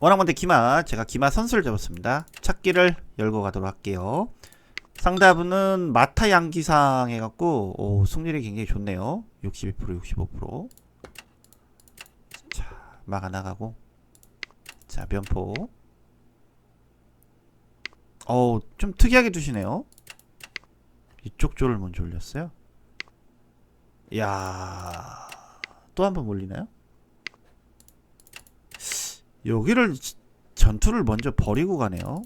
원앙mon대 기마 제가 기마 선수를 잡았습니다. 찾기를 열고 가도록 할게요. 상대분은 마타 양기상 해갖고 오, 승률이 굉장히 좋네요. 62% 65%. 자 막아 나가고 자 면포. 어우 좀 특이하게 두시네요. 이쪽 줄을 먼저 올렸어요. 이야 또 한 번 몰리나요? 여기를 지- 전투를 먼저 버리고 가네요.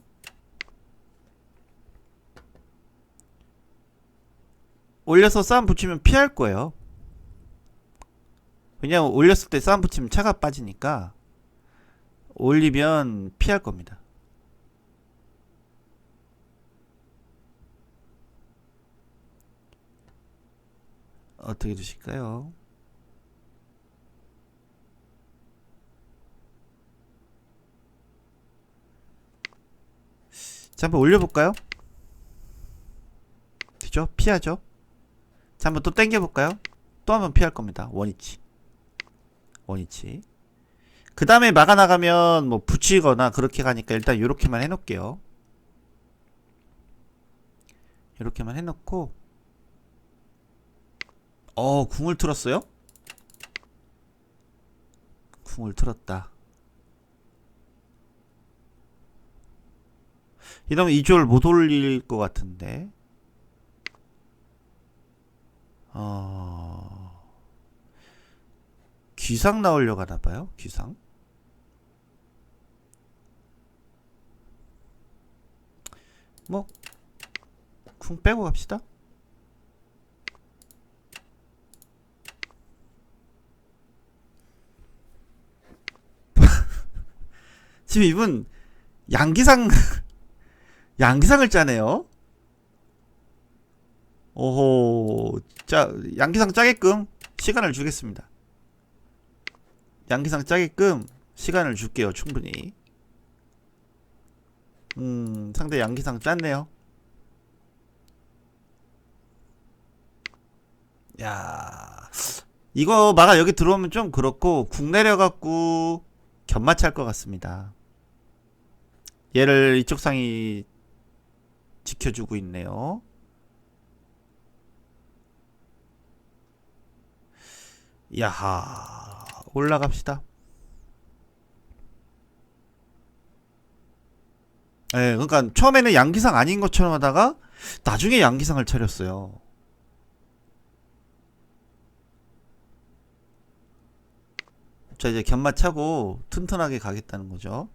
올려서 싸움 붙이면 피할 거예요. 왜냐면 올렸을 때 싸움 붙이면 차가 빠지니까 올리면 피할 겁니다. 어떻게 두실까요? 자, 한번 올려볼까요? 되죠? 피하죠? 자, 한번 또 당겨볼까요? 또 한번 피할 겁니다. 원위치. 원위치. 그 다음에 막아나가면 뭐 붙이거나 그렇게 가니까 일단 이렇게만 해놓을게요. 이렇게만 해놓고 어 궁을 틀었어요? 궁을 틀었다. 이러면 이쪽을 못 올릴 것 같은데. 어... 귀상 나오려고 하나 봐요. 귀상. 뭐, 쿵 빼고 갑시다. 지금 이분 양기상 양기상을 짜네요. 오호, 자 양기상 짜게끔 시간을 주겠습니다. 양기상 짜게끔 시간을 줄게요, 충분히. 음, 상대 양기상 짰네요. 야, 이거 마가 여기 들어오면 좀 그렇고 궁 내려갖고 견마찰 것 같습니다. 얘를 이쪽 상이 지켜주고 있네요. 야하 올라갑시다. 예, 그러니까 처음에는 양기상 아닌 것처럼 하다가 나중에 양기상을 차렸어요. 자 이제 견마 차고 튼튼하게 가겠다는 거죠.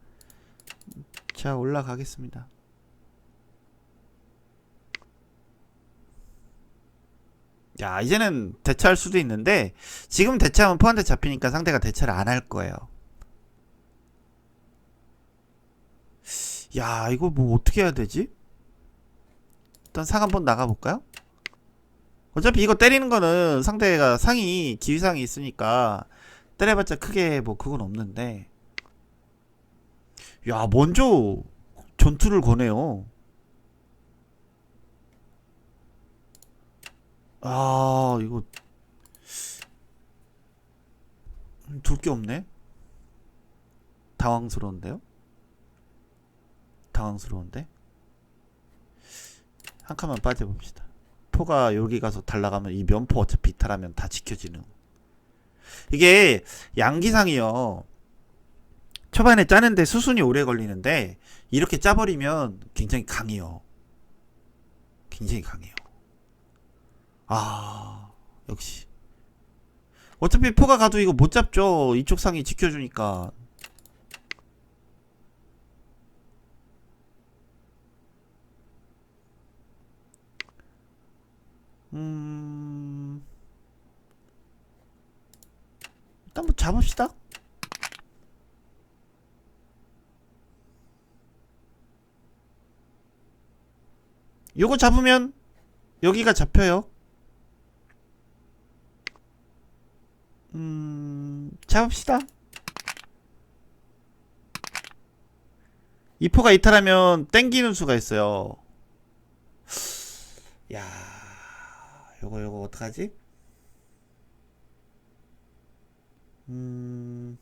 자 올라가겠습니다. 야 이제는 대처할 수도 있는데 지금 대처하면 포한테 잡히니까 상대가 대처를 안 할 거예요. 야 이거 뭐 어떻게 해야 되지? 일단 상 한번 나가볼까요? 어차피 이거 때리는 거는 상대가 상이 기위상이 있으니까 때려봤자 크게 뭐 그건 없는데 야 먼저 전투를 거네요. 아 이거 둘 게 없네. 당황스러운데요? 당황스러운데? 한 칸만 빠져봅시다. 포가 여기 가서 달라가면 이 면포 어차피 이탈하면 다 지켜지는. 이게 양기상이요. 초반에 짜는데 수순이 오래 걸리는데 이렇게 짜버리면 굉장히 강해요. 굉장히 강해요. 아 역시 어차피 포가 가도 이거 못 잡죠. 이쪽 상이 지켜주니까. 음 일단 뭐 잡읍시다. 요거 잡으면 여기가 잡혀요. 잡읍시다. 이포가 이탈하면 땡기는 수가 있어요. 야, 요거 요거 어떡하지? 음,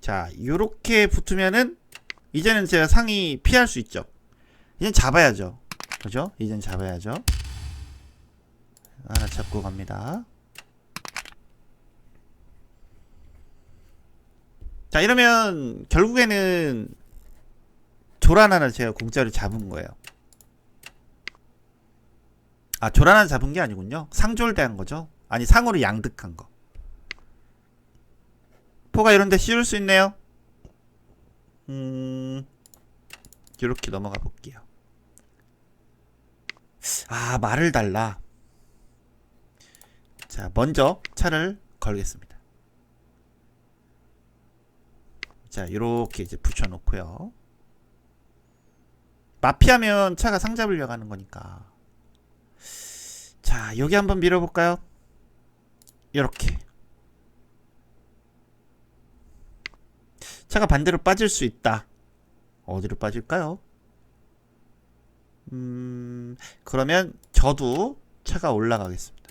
자, 요렇게 붙으면은 이제는 제가 상이 피할 수 있죠. 이젠 잡아야죠. 그죠? 이젠 잡아야죠. 하나 잡고 갑니다. 자, 이러면 결국에는 조란 하나 제가 공짜로 잡은 거예요. 아, 조란 하나 잡은 게 아니군요. 상졸대한 거죠. 아니, 상으로 양득한 거. 포가 이런데 씌울 수 있네요. 음, 이렇게 넘어가 볼게요. 아, 말을 달라. 자, 먼저 차를 걸겠습니다. 자, 이렇게 이제 붙여놓고요. 마피하면 차가 상 잡으려고 하는 거니까. 자, 여기 한번 밀어볼까요? 이렇게. 차가 반대로 빠질 수 있다. 어디로 빠질까요? 음, 그러면 저도 차가 올라가겠습니다.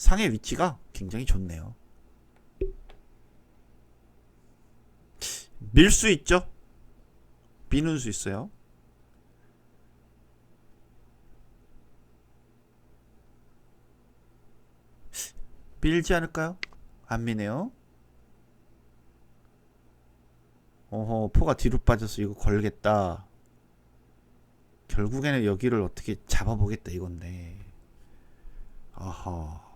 상의 위치가 굉장히 좋네요. 밀 수 있죠? 미는 수 있어요. 밀지 않을까요? 안 미네요. 어허, 포가 뒤로 빠져서 이거 걸겠다. 결국에는 여기를 어떻게 잡아보겠다 이건데. 아하.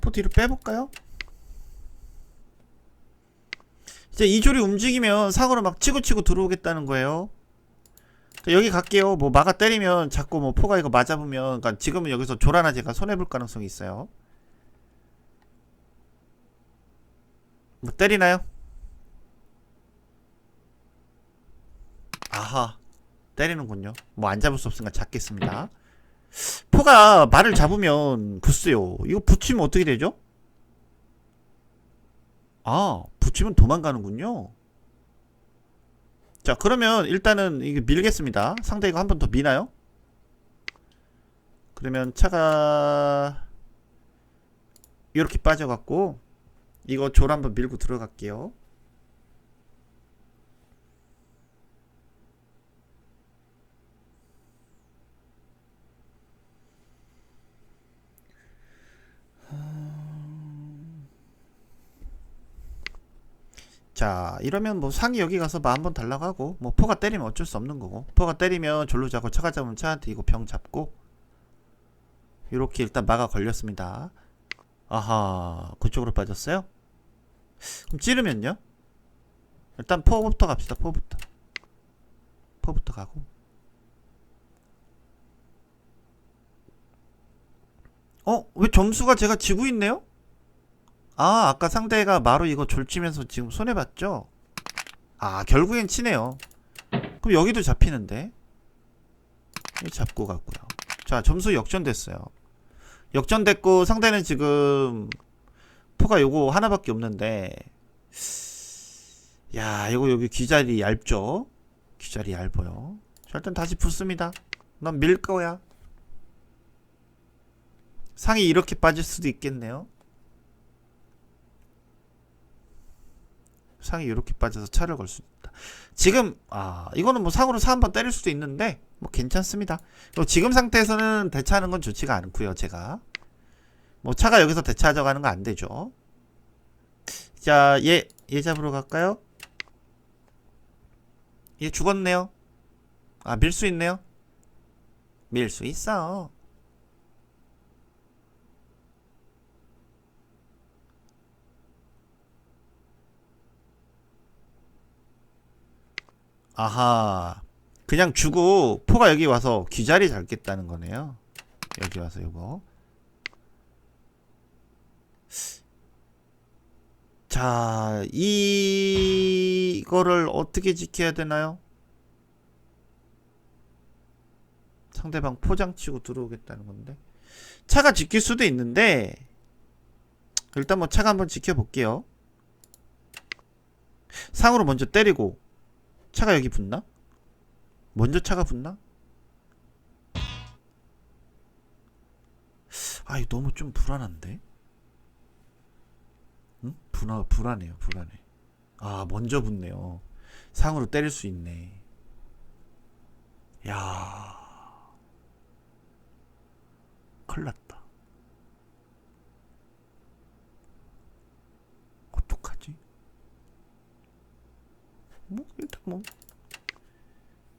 포 뒤로 빼볼까요? 이제 이 줄이 움직이면 상으로 막 치고 치고 들어오겠다는 거예요. 자, 여기 갈게요. 뭐 막아 때리면 자꾸 뭐 포가 이거 맞아보면 그러니까 지금은 여기서 조라나 제가 손해 볼 가능성이 있어요. 뭐 때리나요? 아하 때리는군요. 뭐 안 잡을 수 없으니까 잡겠습니다. 포가 말을 잡으면 글쎄요. 이거 붙이면 어떻게 되죠? 아, 붙이면 도망가는군요. 자, 그러면 일단은 이게 밀겠습니다. 상대 이거 한 번 더 미나요? 그러면 차가 이렇게 빠져갖고 이거 졸 한번 밀고 들어갈게요. 자 이러면 뭐 상이 여기 가서 뭐 한번 달라가고 뭐 포가 때리면 어쩔 수 없는 거고. 포가 때리면 졸로 잡고 차가 잡으면 차한테 이거 병 잡고. 이렇게 일단 막아 걸렸습니다. 아하 그쪽으로 빠졌어요? 그럼 찌르면요? 일단 포부터 갑시다 포부터. 포부터 가고. 어? 왜 점수가 제가 지고 있네요? 아, 아까 상대가 마루 이거 졸치면서 지금 손해봤죠? 아, 결국엔 치네요. 그럼 여기도 잡히는데? 여기 잡고 갔고요. 자, 점수 역전됐어요. 역전됐고, 상대는 지금, 포가 요거 하나밖에 없는데, 야, 이거 여기 귀자리 얇죠? 귀자리 얇아요. 자, 일단 다시 붙습니다. 난 밀 거야. 상이 이렇게 빠질 수도 있겠네요. 상이 이렇게 빠져서 차를 걸 수 있다. 지금 아 이거는 뭐 상으로 사 한번 때릴 수도 있는데 뭐 괜찮습니다. 지금 상태에서는 대차하는 건 좋지가 않고요. 제가 뭐 차가 여기서 대차하자고 하는 거 안 되죠. 자얘얘 얘 잡으러 갈까요? 얘 죽었네요. 아 밀 수 있네요. 밀 수 있어. 아하. 그냥 주고 포가 여기 와서 귀자리 잡겠다는 거네요. 여기 와서 이거. 자, 이거를 어떻게 지켜야 되나요? 상대방 포장 치고 들어오겠다는 건데. 차가 지킬 수도 있는데, 일단 뭐 차가 한번 지켜볼게요. 상으로 먼저 때리고 차가 여기 붙나? 먼저 차가 붙나? 아 이거 너무 좀 불안한데? 응? 불안, 불안해요 불안해 아 먼저 붙네요 상으로 때릴 수 있네 야 큰일 났다 어떡하지? 뭐 일단 뭐.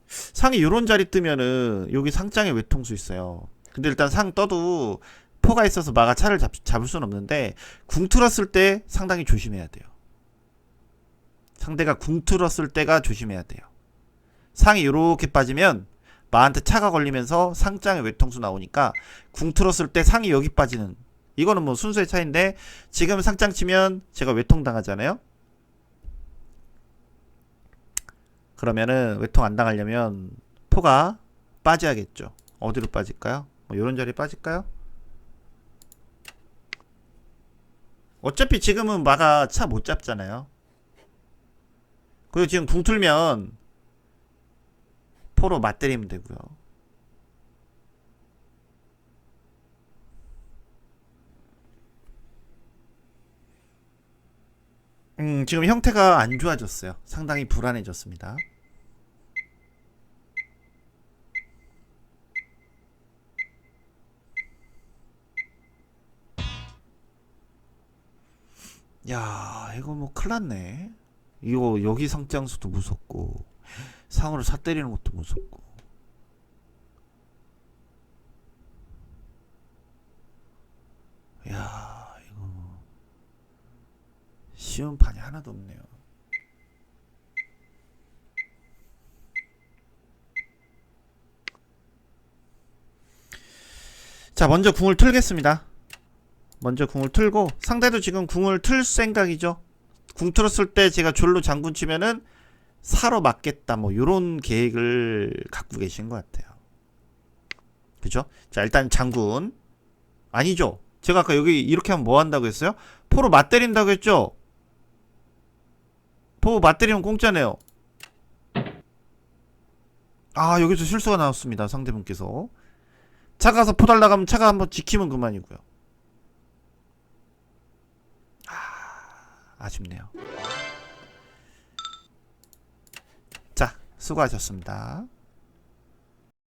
상이 요런 자리 뜨면은 여기 상장에 외통수 있어요. 근데 일단 상 떠도 포가 있어서 마가 차를 잡, 잡을 수는 없는데 궁 틀었을 때 상당히 조심해야 돼요. 상대가 궁 틀었을 때가 조심해야 돼요. 상이 요렇게 빠지면 마한테 차가 걸리면서 상장에 외통수 나오니까 궁 틀었을 때 상이 여기 빠지는. 이거는 뭐 순수의 차이인데 지금 상장 치면 제가 외통 당하잖아요. 그러면은 외통 안 당하려면 포가 빠져야겠죠. 어디로 빠질까요? 뭐 이런 자리에 빠질까요? 어차피 지금은 마가 차 못 잡잖아요. 그리고 지금 궁 틀면 포로 맞때리면 되고요. 음, 지금 형태가 안 좋아졌어요. 상당히 불안해졌습니다. 야, 이거 뭐 큰일 났네. 이거 여기 상장수도 무섭고 상으로 사 때리는 것도 무섭고. 야, 이거 쉬운 판이 하나도 없네요. 자, 먼저 궁을 틀겠습니다. 먼저 궁을 틀고 상대도 지금 궁을 틀 생각이죠. 궁 틀었을 때 제가 졸로 장군 치면은 사로 맞겠다 뭐 요런 계획을 갖고 계신 것 같아요. 그죠? 자, 일단 장군 아니죠. 제가 아까 여기 이렇게 하면 뭐 한다고 했어요? 포로 맞때린다고 했죠? 포 맞때리면 공짜네요. 아 여기서 실수가 나왔습니다. 상대분께서 차가서 포 달라가면 차가 한번 지키면 그만이고요. 아쉽네요. 자 수고하셨습니다.